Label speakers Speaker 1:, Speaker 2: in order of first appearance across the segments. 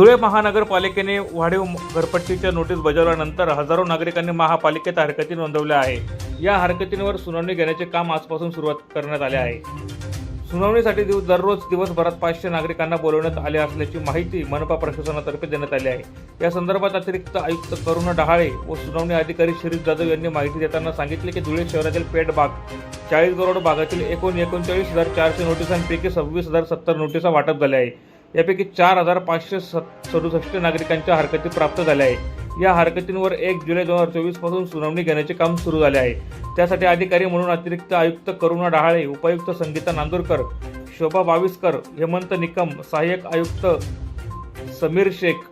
Speaker 1: धुळे महानगरपालिकेने वाढीव घरपट्टीच्या नोटीस बजावल्यानंतर हजारो नागरिकांनी महापालिकेत हरकती नोंदवल्या आहे या हरकतींवर सुनावणी घेण्याचे काम आजपासून सुरुवात करण्यात आले आहे. सुनावणीसाठी दिवस दररोज दिवसभरात पाचशे नागरिकांना बोलवण्यात आले असल्याची माहिती मनपा प्रशासनातर्फे देण्यात आली आहे. या संदर्भात अतिरिक्त आयुक्त करुणा डहाळे व सुनावणी अधिकारी शिरीष जाधव यांनी माहिती देताना सांगितले की धुळे शहरातील पेठ बाग चाळीस करोड भागातील एकूण एकोणचाळीस हजार चारशे नोटिसांपैकी सव्वीस हजार सत्तर नोटिसा वाटप झाल्या आहे यापैकी चार हजार पाचशे सदुसष्ट नागरिकांच्या हरकती प्राप्त झाल्या आहे या हरकतींवर एक जुलै दोन हजार चोवीसपासून सुनावणी घेण्याचे काम सुरू झाले आहे. त्यासाठी अधिकारी म्हणून अतिरिक्त आयुक्त करुणा डहाळे उपायुक्त संगीता नांदुरकर शोभा बाविस्कर हेमंत निकम सहाय्यक आयुक्त समीर शेख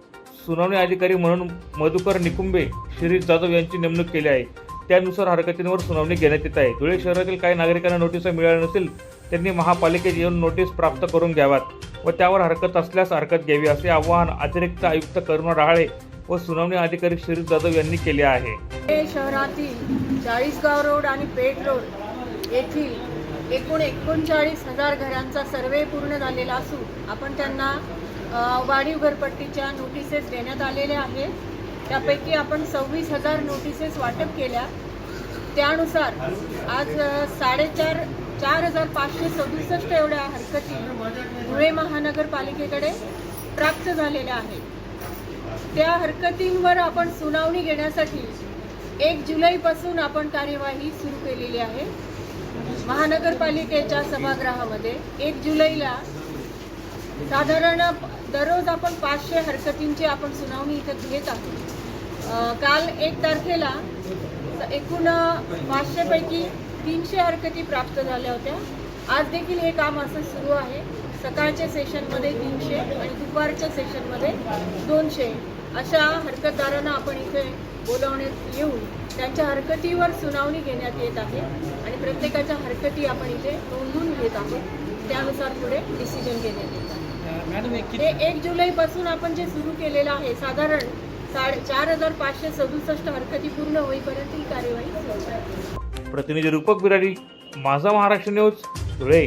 Speaker 1: सुनावणी अधिकारी म्हणून मधुकर निकुंबे शिरीष जाधव यांची नेमणूक केली आहे. त्यानुसार हरकतींवर सुनावणी घेण्यात येत आहे. धुळे शहरातील काही नागरिकांना नोटिसा मिळाल्या नसेल त्यांनी महापालिकेत येऊन नोटीस प्राप्त करून घ्याव्यात व त्यावर हरकत असल्यास हरकत घ्यावी असे आवाहन अतिरिक्त आयुक्त करुणा डहाळे व सुनावणी अधिकारी शिरीष जाधव यांनी केले आहे.
Speaker 2: पुणे शहरातील चाळीसगाव रोड आणि पेठ रोड येथील एकूण एकोणचाळीस हजार घरांचा सर्वे पूर्ण झालेला असून आपण त्यांना वाढीव घरपट्टीच्या नोटिसेस देण्यात आलेल्या आहेत. त्यापैकी आपण सव्वीस हजार नोटिसेस वाटप केल्या. त्यानुसार आज साडेचार चार हजार पाचशे सदुसष्ट एवढ्या हरकती धुळे महानगरपालिकेकडे प्राप्त झालेल्या आहेत. त्या हरकतींवर आपण सुनावणी घेण्यासाठी एक जुलैपासून आपण कार्यवाही सुरू केलेली आहे. महानगरपालिकेच्या सभागृहामध्ये एक जुलैला साधारण दररोज आपण पाचशे हरकतींची आपण सुनावणी इथं घेत आहोत. काल एक तारखेला एकूण पाचशेपैकी तीनशे हरकती प्राप्त झाल्या होत्या. आज देखील हे काम असं सुरू आहे. सकाळच्या सेशनमध्ये तीनशे आणि दुपारच्या सेशनमध्ये दोनशे. अशा हरकतदारांना आपण इथे बोलवण्यात येऊन त्यांच्या हरकतीवर सुनावणी घेण्यात येत आहे आणि प्रत्येकाच्या हरकती आपण इथे नोंदवून घेत आहोत. त्यानुसार पुढे डिसिजन घेण्यात येत आहे. हे एक जुलैपासून आपण जे सुरू केलेलं आहे साधारण साडे चार हजार पाचशे सदुसष्ट हरकती पूर्ण होईपर्यंत ही कार्यवाही
Speaker 1: प्रतिनिधी रूपक बिराडी माझा महाराष्ट्र न्यूज धुळे.